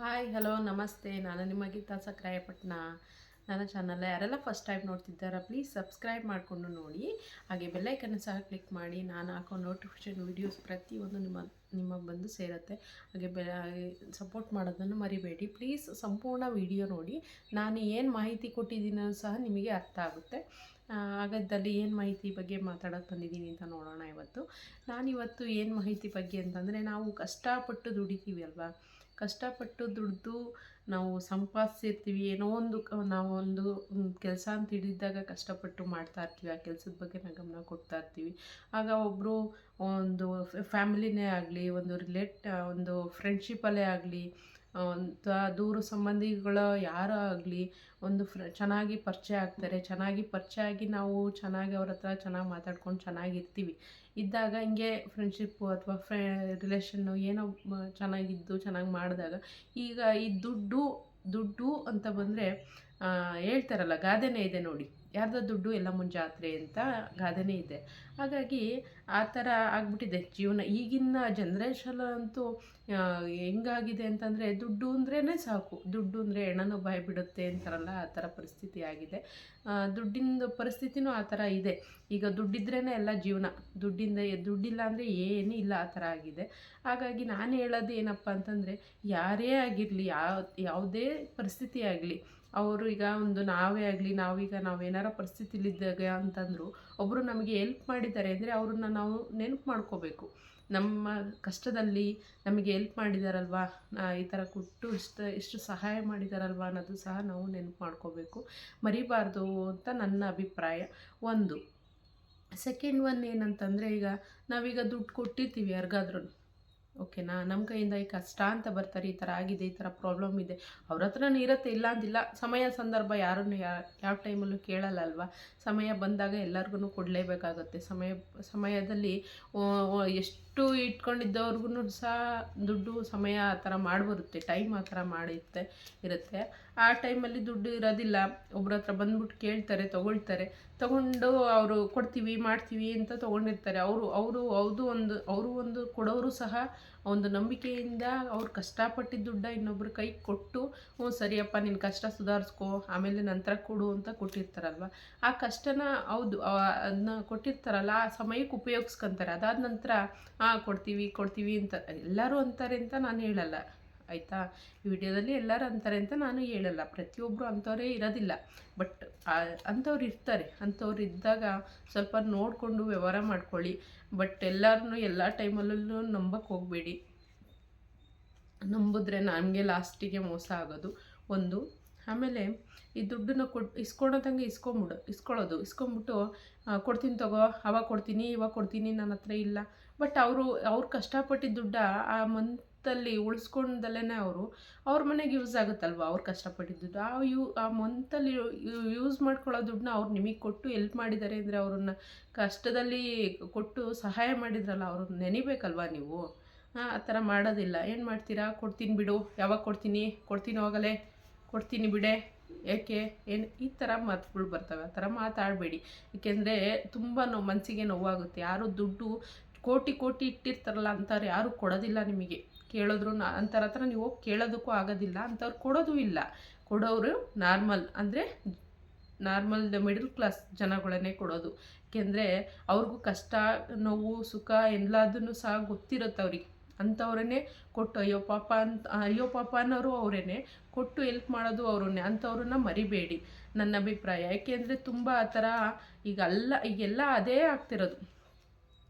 Hi hello ನಮಸ್ತೆ. ನಾನು ನಿಮ್ಮ ಗೀತಾ ಸಕ್ರಾಯಪಟ್ಟಣ ನನ್ನ ಚಾನಲ್ ಯಾರೆಲ್ಲ ಫಸ್ಟ್ ಟೈಮ್ ನೋಡ್ತಿದ್ದಾರಾ ಪ್ಲೀಸ್ ಸಬ್ಸ್ಕ್ರೈಬ್ ಮಾಡಿಕೊಂಡು ನೋಡಿ. ಹಾಗೆ ಬೆಲ್ಲೈಕನ್ನು ಸಹ ಕ್ಲಿಕ್ ಮಾಡಿ. ನಾನು ಹಾಕೋ ನೋಟಿಫಿಕೇಷನ್ ವೀಡಿಯೋಸ್ ಪ್ರತಿಯೊಂದು ನಿಮ್ಮ ನಿಮಗೆ ಬಂದು ಸೇರುತ್ತೆ. ಹಾಗೆ ಬೆ ಸಪೋರ್ಟ್ ಮಾಡೋದನ್ನು ಮರಿಬೇಡಿ. ಪ್ಲೀಸ್ ಸಂಪೂರ್ಣ ವಿಡಿಯೋ ನೋಡಿ. ನಾನು ಏನು ಮಾಹಿತಿ ಕೊಟ್ಟಿದ್ದೀನೋ ಸಹ ನಿಮಗೆ ಅರ್ಥ ಆಗುತ್ತೆ. ಹಾಗಾದಲ್ಲಿ ಏನು ಮಾಹಿತಿ ಬಗ್ಗೆ ಮಾತಾಡೋಕೆ ಬಂದಿದ್ದೀನಿ ಅಂತ ನೋಡೋಣ ಇವತ್ತು. ನಾನಿವತ್ತು ಏನು ಮಾಹಿತಿ ಬಗ್ಗೆ ಅಂತಂದರೆ, ನಾವು ಕಷ್ಟಪಟ್ಟು ದುಡಿತೀವಿ ಅಲ್ವಾ? ಕಷ್ಟಪಟ್ಟು ದುಡಿದು ನಾವು ಸಂಪಾದಿಸಿರ್ತೀವಿ, ಏನೋ ಒಂದು ನಾವು ಒಂದು ಕೆಲಸ ಅಂತ ಹಿಡಿದಾಗ ಕಷ್ಟಪಟ್ಟು ಮಾಡ್ತಾ ಇರ್ತೀವಿ, ಆ ಕೆಲಸದ ಬಗ್ಗೆ ನಾವು ಗಮನ ಕೊಡ್ತಾ ಇರ್ತೀವಿ. ಆಗ ಒಬ್ಬರು ಒಂದು ಫ್ಯಾಮಿಲಿನೇ ಆಗಲಿ, ಒಂದು ರಿಲೇಟ್, ಒಂದು ಫ್ರೆಂಡ್ಶಿಪ್ಪಲ್ಲೇ ಆಗಲಿ ದೂರ ಸಂಬಂಧಿಗಳು ಯಾರು ಆಗಲಿ ಒಂದು ಫ್ರ, ಚೆನ್ನಾಗಿ ಪರಿಚಯ ಆಗ್ತಾರೆ, ಚೆನ್ನಾಗಿ ಪರಿಚಯ ಆಗಿ ನಾವು ಚೆನ್ನಾಗಿ ಅವ್ರ ಹತ್ರ ಚೆನ್ನಾಗಿ ಮಾತಾಡ್ಕೊಂಡು ಚೆನ್ನಾಗಿರ್ತೀವಿ ಇದ್ದಾಗ ಹಿಂಗೆ ಫ್ರೆಂಡ್ಶಿಪ್ಪು ಅಥವಾ ಫ್ರೆ ರಿಲೇಷನ್ನು ಏನೋ ಚೆನ್ನಾಗಿದ್ದು, ಚೆನ್ನಾಗಿ ಮಾಡಿದಾಗ ಈಗ ಈ ದುಡ್ಡು ದುಡ್ಡು ಅಂತ ಬಂದರೆ ಹೇಳ್ತಾರಲ್ಲ, ಗಾದೆನೇ ಇದೆ ನೋಡಿ. ಯಾರ್ದೋ ದುಡ್ಡು ಎಲ್ಲ ಮುಂಜಾತ್ರೆ ಅಂತ ಗಾದೆನೇ ಇದೆ. ಹಾಗಾಗಿ ಆ ಥರ ಆಗ್ಬಿಟ್ಟಿದೆ. ಜೀವನ ಈಗಿನ ಜನ್ರೇಷನ್ ಅಂತೂ ಹೆಂಗಾಗಿದೆ ಅಂತಂದರೆ ದುಡ್ಡು ಅಂದ್ರೇ ಸಾಕು. ದುಡ್ಡು ಅಂದರೆ ಹೆಣನೂ ಬಾಯಿ ಬಿಡುತ್ತೆ ಅಂತಾರಲ್ಲ, ಆ ಥರ ಪರಿಸ್ಥಿತಿ ಆಗಿದೆ. ದುಡ್ಡಿನ ಪರಿಸ್ಥಿತಿನೂ ಆ ಥರ ಇದೆ. ಈಗ ದುಡ್ಡಿದ್ರೇ ಎಲ್ಲ ಜೀವನ. ದುಡ್ಡಿಂದ ದುಡ್ಡಿಲ್ಲ ಅಂದರೆ ಏನೂ ಇಲ್ಲ ಆ ಥರ ಆಗಿದೆ. ಹಾಗಾಗಿ ನಾನು ಹೇಳೋದು ಏನಪ್ಪ ಅಂತಂದರೆ, ಯಾರೇ ಆಗಿರಲಿ, ಯಾವ, ಯಾವುದೇ ಪರಿಸ್ಥಿತಿ ಆಗಲಿ ಅವರು ಈಗ ಒಂದು ನಾವೇ ಆಗಲಿ, ನಾವೀಗ ನಾವೇನಾರ ಪರಿಸ್ಥಿತಿಲಿದ್ದಾಗ ಅಂತಂದರು ಒಬ್ಬರು ನಮಗೆ ಹೆಲ್ಪ್ ಮಾಡಿದ್ದಾರೆ ಅಂದರೆ ಅವ್ರನ್ನ ನಾವು ನೆನಪು ಮಾಡ್ಕೋಬೇಕು. ನಮ್ಮ ಕಷ್ಟದಲ್ಲಿ ನಮಗೆ ಹೆಲ್ಪ್ ಮಾಡಿದಾರಲ್ವಾ? ಈ ಥರ ಕೊಟ್ಟು ಇಷ್ಟು ಇಷ್ಟು ಸಹಾಯ ಮಾಡಿದಾರಲ್ವಾ ಅನ್ನೋದು ಸಹ ನಾವು ನೆನಪು ಮಾಡ್ಕೋಬೇಕು. ಮರಿಬಾರ್ದು ಅಂತ ನನ್ನ ಅಭಿಪ್ರಾಯ. ಒಂದು. ಸೆಕೆಂಡ್ ಒನ್ ಏನಂತಂದರೆ ಈಗ ನಾವೀಗ ದುಡ್ಡು ಕೊಟ್ಟಿರ್ತೀವಿ ಯಾರಿಗಾದ್ರೂ ಓಕೆನಾ ನಮ್ಮ ಕೈಯಿಂದ ಈ ಕಷ್ಟ ಅಂತ ಬರ್ತಾರೆ, ಈ ಥರ ಆಗಿದೆ, ಈ ಥರ ಪ್ರಾಬ್ಲಮ್ ಇದೆ. ಅವ್ರ ಹತ್ರನೂ ಇರುತ್ತೆ ಇಲ್ಲ ಅಂದಿಲ್ಲ. ಸಮಯ ಸಂದರ್ಭ ಯಾರನ್ನು ಯಾವ ಟೈಮಲ್ಲೂ ಕೇಳಲ್ಲ ಅಲ್ವಾ ಸಮಯ ಬಂದಾಗ ಎಲ್ಲರಿಗೂ ಕೊಡಲೇಬೇಕಾಗುತ್ತೆ. ಸಮಯ ಸಮಯದಲ್ಲಿ ಎಷ್ಟು ಇಟ್ಕೊಂಡಿದ್ದವ್ರಿಗೂ ಸಹ ದುಡ್ಡು ಸಮಯ ಆ ಥರ ಮಾಡಿಬರುತ್ತೆ. ಟೈಮ್ ಆ ಥರ ಮಾಡುತ್ತೆ, ಇರುತ್ತೆ. ಆ ಟೈಮಲ್ಲಿ ದುಡ್ಡು ಇರೋದಿಲ್ಲ. ಒಬ್ರ ಹತ್ರ ಬಂದ್ಬಿಟ್ಟು ಕೇಳ್ತಾರೆ, ತೊಗೊಳ್ತಾರೆ. ತಗೊಂಡು ಅವರು ಕೊಡ್ತೀವಿ, ಮಾಡ್ತೀವಿ ಅಂತ ತೊಗೊಂಡಿರ್ತಾರೆ. ಅವರು ಅವರು ಹೌದು ಒಂದು ಅವರು ಒಂದು ಕೊಡೋರು ಸಹ ಒಂದು ನಂಬಿಕೆಯಿಂದ ಅವ್ರು ಕಷ್ಟಪಟ್ಟಿದ್ದ ದುಡ್ಡ ಇನ್ನೊಬ್ರ ಕೈ ಕೊಟ್ಟು, ಹ್ಞೂ ಸರಿಯಪ್ಪ ನಿನ್ನ ಕಷ್ಟ ಸುಧಾರಿಸ್ಕೊ, ಆಮೇಲೆ ನಂತರ ಕೊಡು ಅಂತ ಕೊಟ್ಟಿರ್ತಾರಲ್ವ? ಆ ಕಷ್ಟನ ಹೌದು ಅದನ್ನ ಕೊಟ್ಟಿರ್ತಾರಲ್ಲ, ಆ ಸಮಯಕ್ಕೆ ಉಪಯೋಗಿಸ್ಕೊಂತಾರೆ. ಅದಾದ ನಂತರ ಹಾಂ ಕೊಡ್ತೀವಿ ಕೊಡ್ತೀವಿ ಅಂತ ಎಲ್ಲರೂ ಅಂತಾರೆ ಅಂತ ನಾನು ಹೇಳಲ್ಲ. ಆಯಿತಾ? ವಿಡಿಯೋದಲ್ಲಿ ಎಲ್ಲರೂ ಅಂತಾರೆ ಅಂತ ನಾನು ಹೇಳಲ್ಲ. ಪ್ರತಿಯೊಬ್ಬರು ಅಂಥವರೇ ಇರೋದಿಲ್ಲ. ಬಟ್ ಅಂಥವ್ರು ಇರ್ತಾರೆ. ಅಂಥವ್ರು ಇದ್ದಾಗ ಸ್ವಲ್ಪ ನೋಡಿಕೊಂಡು ವ್ಯವಹಾರ ಮಾಡ್ಕೊಳ್ಳಿ. ಬಟ್ ಎಲ್ಲರನ್ನೂ ಎಲ್ಲ ಟೈಮಲ್ಲೂ ನಂಬಕ್ಕೆ ಹೋಗಬೇಡಿ. ನಂಬಿದ್ರೆ ನಮಗೆ ಲಾಸ್ಟಿಗೆ ಮೋಸ ಆಗೋದು ಒಂದು. ಆಮೇಲೆ ಈ ದುಡ್ಡನ್ನು ಕೊಟ್ಟು ಇಸ್ಕೊಳೋದಂಗೆ ಇಸ್ಕೊಂಬಿಡು, ಇಸ್ಕೊಳ್ಳೋದು. ಇಸ್ಕೊಂಬಿಟ್ಟು ಕೊಡ್ತೀನಿ ತಗೋ, ಅವಾಗ ಕೊಡ್ತೀನಿ, ಇವಾಗ ಕೊಡ್ತೀನಿ ನನ್ನ ಹತ್ರ ಇಲ್ಲ. ಬಟ್ ಅವರು, ಅವ್ರು ಕಷ್ಟಪಟ್ಟಿದ್ದ ದುಡ್ಡ ಆ ಮಂತಲ್ಲಿ ಉಳಿಸ್ಕೊಂಡಲ್ಲೇ ಅವರು, ಅವ್ರ ಮನೆಗೆ ಯೂಸ್ ಆಗುತ್ತಲ್ವ ಅವ್ರು ಕಷ್ಟಪಟ್ಟಿದ್ದು? ಆ ಯೂ, ಆ ಮಂತಲ್ಲಿ ಯೂಸ್ ಮಾಡ್ಕೊಳ್ಳೋ ದುಡ್ಡನ್ನ ಅವ್ರು ನಿಮಗೆ ಕೊಟ್ಟು ಎಲ್ಪ್ ಮಾಡಿದ್ದಾರೆ ಅಂದರೆ ಅವ್ರನ್ನ ಕಷ್ಟದಲ್ಲಿ ಕೊಟ್ಟು ಸಹಾಯ ಮಾಡಿದ್ರಲ್ಲ, ಅವ್ರನ್ನ ನೆನಿಬೇಕಲ್ವ ನೀವು? ಆ ಥರ ಮಾಡೋದಿಲ್ಲ. ಏನು ಮಾಡ್ತೀರಾ? ಕೊಡ್ತೀನಿ ಬಿಡು. ಯಾವಾಗ ಕೊಡ್ತೀನಿ? ಕೊಡ್ತೀನಿ ಹೋಗಲೇ. ಕೊಡ್ತೀನಿ ಬಿಡೆ. ಯಾಕೆ ಏನು? ಈ ಥರ ಮಾತುಗಳು ಬರ್ತವೆ. ಆ ಥರ ಮಾತಾಡಬೇಡಿ. ಏಕೆಂದರೆ ತುಂಬ ನೋವು ಮನಸ್ಸಿಗೆ ನೋವಾಗುತ್ತೆ. ಯಾರು ದುಡ್ಡು ಕೋಟಿ ಕೋಟಿ ಇಟ್ಟಿರ್ತಾರಲ್ಲ ಅಂತಾರೆ ಯಾರು ಕೊಡೋದಿಲ್ಲ ನಿಮಗೆ. ಕೇಳಿದ್ರು ನಾ ಹತ್ರ ನೀವು ಹೋಗಿ ಕೇಳೋದಕ್ಕೂ ಆಗೋದಿಲ್ಲ, ಅಂಥವ್ರು ಕೊಡೋದು ಇಲ್ಲ. ಕೊಡೋರು ನಾರ್ಮಲ್ ಅಂದರೆ ನಾರ್ಮಲ್ ಮಿಡಲ್ ಕ್ಲಾಸ್ ಜನಗಳನ್ನೇ ಕೊಡೋದು. ಏಕೆಂದರೆ ಅವ್ರಿಗೂ ಕಷ್ಟ, ನೋವು, ಸುಖ ಎಲ್ಲದನ್ನು ಸಹ ಗೊತ್ತಿರುತ್ತೆ ಅವ್ರಿಗೆ. ಅಂಥವ್ರನ್ನೇ ಕೊಟ್ಟು ಅಯ್ಯೋ ಪಾಪ ಅಂತ, ಅಯ್ಯೋ ಪಾಪ ಅನ್ನೋರು ಅವರೇನೆ, ಕೊಟ್ಟು ಎಲ್ಪ್ ಮಾಡೋದು ಅವರನ್ನೇ, ಅಂಥವ್ರನ್ನ ಮರಿಬೇಡಿ ನನ್ನ ಅಭಿಪ್ರಾಯ. ಯಾಕೆಂದರೆ ತುಂಬ ಆ ಥರ ಈಗ ಅಲ್ಲ ಈಗೆಲ್ಲ ಅದೇ ಆಗ್ತಿರೋದು.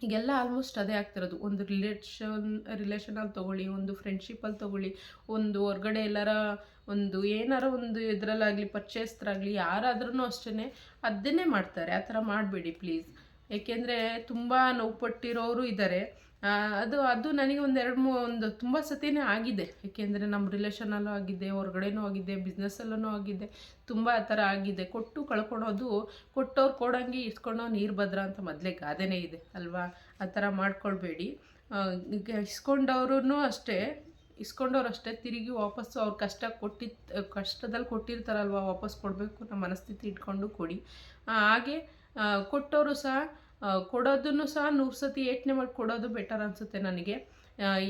ಈಗೆಲ್ಲ ಆಲ್ಮೋಸ್ಟ್ ಅದೇ ಆಗ್ತಿರೋದು. ಒಂದು ರಿಲೇಷನ್ ರಿಲೇಷನಲ್ಲಿ ತೊಗೊಳ್ಳಿ, ಒಂದು ಫ್ರೆಂಡ್ಶಿಪ್ಪಲ್ಲಿ ತೊಗೊಳ್ಳಿ, ಒಂದು ಹೊರ್ಗಡೆ ಎಲ್ಲರ ಒಂದು ಏನಾರ ಒಂದು ಇದರಲ್ಲಾಗಲಿ ಪರ್ಚೇಸ್ದ್ರಾಗಲಿ ಯಾರಾದ್ರೂ ಅಷ್ಟೇ ಅದನ್ನೇ ಮಾಡ್ತಾರೆ. ಆ ಥರ ಮಾಡಬೇಡಿ ಪ್ಲೀಸ್ ಏಕೆಂದರೆ ತುಂಬ ನೋವು ಪಟ್ಟಿರೋರು ಇದ್ದಾರೆ ಅದು ಅದು ನನಗೆ ಒಂದು ಎರಡು ಮೂ, ಒಂದು ತುಂಬ ಸತಿನೇ ಆಗಿದೆ. ಏಕೆಂದರೆ ನಮ್ಮ ರಿಲೇಷನಲ್ಲೂ ಆಗಿದೆ, ಹೊರಗಡೆನೂ ಆಗಿದೆ ಬಿಸ್ನೆಸ್ಸಲ್ಲೂ ಆಗಿದೆ, ತುಂಬ ಆ ಥರ ಆಗಿದೆ. ಕೊಟ್ಟು ಕಳ್ಕೊಳೋದು, ಕೊಟ್ಟವ್ರು ಕೊಡೋಂಗೆ ಇಸ್ಕೊಂಡೋ ನೀರು ಭದ್ರ ಅಂತ ಮೊದಲೇ ಗಾದೆನೇ ಇದೆ, ಅಲ್ವಾ? ಆ ಥರ ಮಾಡ್ಕೊಳ್ಬೇಡಿ. ಇಸ್ಕೊಂಡವ್ರೂ ಅಷ್ಟೇ, ಇಸ್ಕೊಂಡವ್ರು ಅಷ್ಟೇ ತಿರುಗಿ ವಾಪಸ್ಸು ಅವ್ರು ಕಷ್ಟ ಕೊಟ್ಟಿದ್ದು ಕಷ್ಟದಲ್ಲಿ ಕೊಟ್ಟಿರ್ತಾರಲ್ವ ವಾಪಸ್ ಕೊಡಬೇಕು, ನಮ್ಮ ಮನಸ್ಥಿತಿ ಇಟ್ಕೊಂಡು ಕೊಡಿ. ಹಾಗೆ ಕೊಟ್ಟವರು ಸಹ ಕೊಡೋದನ್ನು ಸಹ ನೂರು ಸತಿ ಯೋಚನೆ ಮಾಡಿ ಕೊಡೋದು ಬೆಟರ್ ಅನಿಸುತ್ತೆ ನನಗೆ.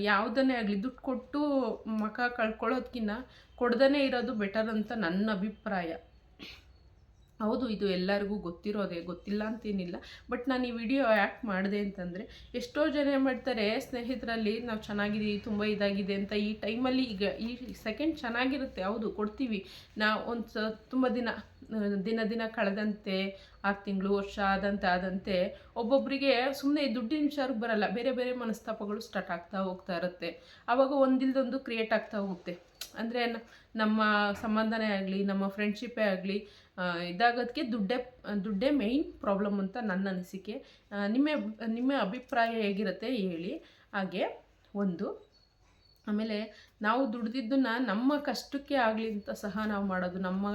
ಯಾವುದನ್ನೇ ಆಗಲಿ, ದುಡ್ಡು ಕೊಟ್ಟು ಮಖ ಕಳ್ಕೊಳ್ಳೋದ್ಕಿಂತ ಕೊಡ್ದೇ ಇರೋದು ಬೆಟರ್ ಅಂತ ನನ್ನ ಅಭಿಪ್ರಾಯ. ಹೌದು, ಇದು ಎಲ್ಲರಿಗೂ ಗೊತ್ತಿರೋದೇ, ಗೊತ್ತಿಲ್ಲ ಅಂತೇನಿಲ್ಲ. ಬಟ್ ನಾನು ಈ ವಿಡಿಯೋ ಆ್ಯಕ್ಟ್ ಮಾಡಿದೆ ಅಂತಂದರೆ, ಎಷ್ಟೋ ಜನ ಏನು ಮಾಡ್ತಾರೆ, ಸ್ನೇಹಿತರಲ್ಲಿ ನಾವು ಚೆನ್ನಾಗಿದ್ದೀವಿ ತುಂಬ ಇದಾಗಿದೆ ಅಂತ ಈ ಟೈಮಲ್ಲಿ ಈಗ ಈ ಸೆಕೆಂಡ್ ಚೆನ್ನಾಗಿರುತ್ತೆ, ಹೌದು, ಕೊಡ್ತೀವಿ. ನಾವು ಒಂದು ತುಂಬ ದಿನ ದಿನ ದಿನ ಕಳೆದಂತೆ, ಆರು ತಿಂಗಳು, ವರ್ಷ ಆದಂತೆ ಆದಂತೆ ಒಬ್ಬೊಬ್ಬರಿಗೆ ಸುಮ್ಮನೆ ದುಡ್ಡಿನ ವಿಚಾರಕ್ಕೆ ಬರಲ್ಲ. ಬೇರೆ ಬೇರೆ ಮನಸ್ತಾಪಗಳು ಸ್ಟಾರ್ಟ್ ಆಗ್ತಾ ಹೋಗ್ತಾ ಇರುತ್ತೆ. ಆವಾಗ ಒಂದಿಲ್ದೊಂದು ಕ್ರಿಯೇಟ್ ಆಗ್ತಾ ಹೋಗುತ್ತೆ. ಅಂದರೆ ನಮ್ಮ ಸಂಬಂಧನೇ ಆಗಲಿ, ನಮ್ಮ ಫ್ರೆಂಡ್ಶಿಪ್ಪೇ ಆಗಲಿ ಇದಾಗೋದಕ್ಕೆ ದುಡ್ಡೇ ದುಡ್ಡೇ ಮೇಯ್ನ್ ಪ್ರಾಬ್ಲಮ್ ಅಂತ ನನ್ನ ಅನಿಸಿಕೆ. ನಿಮ್ಮ ನಿಮ್ಮ ಅಭಿಪ್ರಾಯ ಹೇಗಿರುತ್ತೆ ಹೇಳಿ. ಹಾಗೆ ಒಂದು. ಆಮೇಲೆ ನಾವು ದುಡ್ದಿದ್ದನ್ನ ನಮ್ಮ ಕಷ್ಟಕ್ಕೆ ಆಗಲಿ ಅಂತ ಸಹ ನಾವು ಮಾಡೋದು, ನಮ್ಮ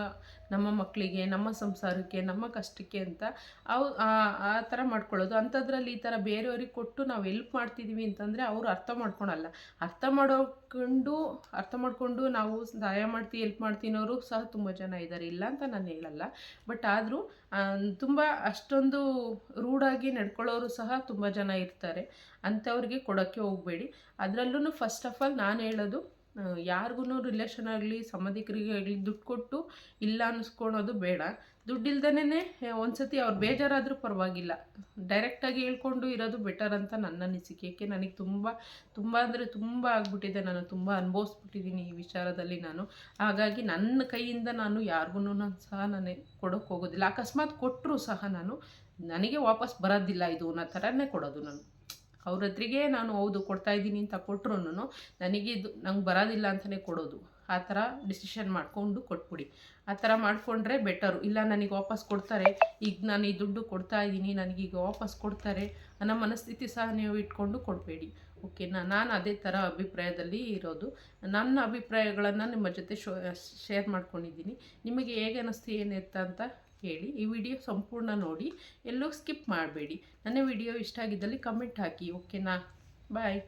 ನಮ್ಮ ಮಕ್ಕಳಿಗೆ, ನಮ್ಮ ಸಂಸಾರಕ್ಕೆ, ನಮ್ಮ ಕಷ್ಟಕ್ಕೆ ಅಂತ ಅವು ಆ- ಥರ ಮಾಡ್ಕೊಳ್ಳೋದು. ಅಂಥದ್ರಲ್ಲಿ ಈ ಥರ ಬೇರೆಯವ್ರಿಗೆ ಕೊಟ್ಟು ನಾವು ಎಲ್ಪ್ ಮಾಡ್ತಿದ್ದೀವಿ ಅಂತಂದರೆ ಅವರು ಅರ್ಥ ಮಾಡ್ಕೊಳಲ್ಲ. ಅರ್ಥ ಮಾಡೋಕೊಂಡು, ಅರ್ಥ ಮಾಡಿಕೊಂಡು ನಾವು ಸಹಾಯ ಮಾಡ್ತೀವಿ ಎಲ್ಪ್ ಮಾಡ್ತೀನೋರು ಸಹ ತುಂಬ ಜನ ಇದ್ದಾರೆ ಇಲ್ಲ ಅಂತ ನಾನು ಹೇಳಲ್ಲ. ಬಟ್ ಆದರೂ ತುಂಬ ಅಷ್ಟೊಂದು ರೂಢಾಗಿ ನಡ್ಕೊಳ್ಳೋರು ಸಹ ತುಂಬ ಜನ ಇರ್ತಾರೆ. ಅಂಥವ್ರಿಗೆ ಕೊಡೋಕ್ಕೆ ಹೋಗಬೇಡಿ. ಅದರಲ್ಲೂ ಫಸ್ಟ್ ಆಫ್ ಆಲ್ ನಾನು ಹೇಳೋದು ಯಾರಿಗೂ ರಿಲೇಷನ್ ಆಗಲಿ, ಸಂಬಂಧಿಕರಿಗೆ ಆಗಲಿ ದುಡ್ಡು ಕೊಟ್ಟು ಇಲ್ಲ ಅನ್ನಿಸ್ಕೊಳೋದು ಬೇಡ. ದುಡ್ಡಿಲ್ದೇ ಒಂದ್ಸತಿ ಅವ್ರು ಬೇಜಾರಾದರೂ ಪರವಾಗಿಲ್ಲ. ಡೈರೆಕ್ಟಾಗಿ ಹೇಳ್ಕೊಂಡು ಇರೋದು ಬೆಟರ್ ಅಂತ ನನ್ನ ಅನಿಸಿಕೆ. ಏಕೆ ನನಗೆ ತುಂಬ ತುಂಬ ಅಂದರೆ ತುಂಬ ಆಗ್ಬಿಟ್ಟಿದೆ. ನಾನು ತುಂಬ ಅನುಭವಿಸ್ಬಿಟ್ಟಿದ್ದೀನಿ ಈ ವಿಚಾರದಲ್ಲಿ ನಾನು. ಹಾಗಾಗಿ ನನ್ನ ಕೈಯಿಂದ ನಾನು ಯಾರಿಗೂ ಸಹ ನಾನು ಕೊಡೋಕ್ಕೆ ಹೋಗೋದಿಲ್ಲ. ಅಕಸ್ಮಾತ್ ಕೊಟ್ಟರು ಸಹ ನಾನು, ನನಗೆ ವಾಪಸ್ ಬರೋದಿಲ್ಲ ಇದು ಅನ್ನೋ ಥರನೇ ಕೊಡೋದು ನಾನು. ಅವ್ರ ಹತ್ರಿಗೆ ನಾನು ಹೌದು ಕೊಡ್ತಾ ಇದ್ದೀನಿ ಅಂತ ಕೊಟ್ಟರು ಇದು ನಂಗೆ ಬರೋದಿಲ್ಲ ಅಂತಲೇ ಕೊಡೋದು. ಆ ಥರ ಡಿಸಿಷನ್ ಮಾಡಿಕೊಂಡು ಕೊಟ್ಬಿಡಿ. ಆ ಥರ ಮಾಡಿಕೊಂಡ್ರೆ ಬೆಟರು. ಇಲ್ಲ ನನಗೆ ವಾಪಸ್ ಕೊಡ್ತಾರೆ. ಈಗ ನಾನು ಈ ದುಡ್ಡು ಕೊಡ್ತಾ ಇದ್ದೀನಿ. ನನಗೀಗ ವಾಪಸ್ ಕೊಡ್ತಾರೆ ಅನ್ನೋ ಮನಸ್ಥಿತಿ ಸಹ ನೀವು ಇಟ್ಕೊಂಡು ಕೊಡಬೇಡಿ. ಓಕೆನಾ ನಾನು ಅದೇ ಥರ ಅಭಿಪ್ರಾಯದಲ್ಲಿ ಇರೋದು. ನನ್ನ ಅಭಿಪ್ರಾಯಗಳನ್ನು ನಿಮ್ಮ ಜೊತೆ ಶೇರ್ ಮಾಡ್ಕೊಂಡಿದ್ದೀನಿ. ನಿಮಗೆ ಹೇಗೆ ಅನ್ನಿಸ್ತು ಏನಿರ್ತ ಅಂತ ಹೇಳಿ ಈ ವಿಡಿಯೋ ಸಂಪೂರ್ಣ ನೋಡಿ ಎಲ್ಲೂ ಸ್ಕಿಪ್ ಮಾಡಬೇಡಿ. ನನ್ನ ವಿಡಿಯೋ ಇಷ್ಟ ಆಗಿದ್ದಲ್ಲಿ ಕಮೆಂಟ್ ಹಾಕಿ, ಓಕೆನಾ? ಬಾಯ್.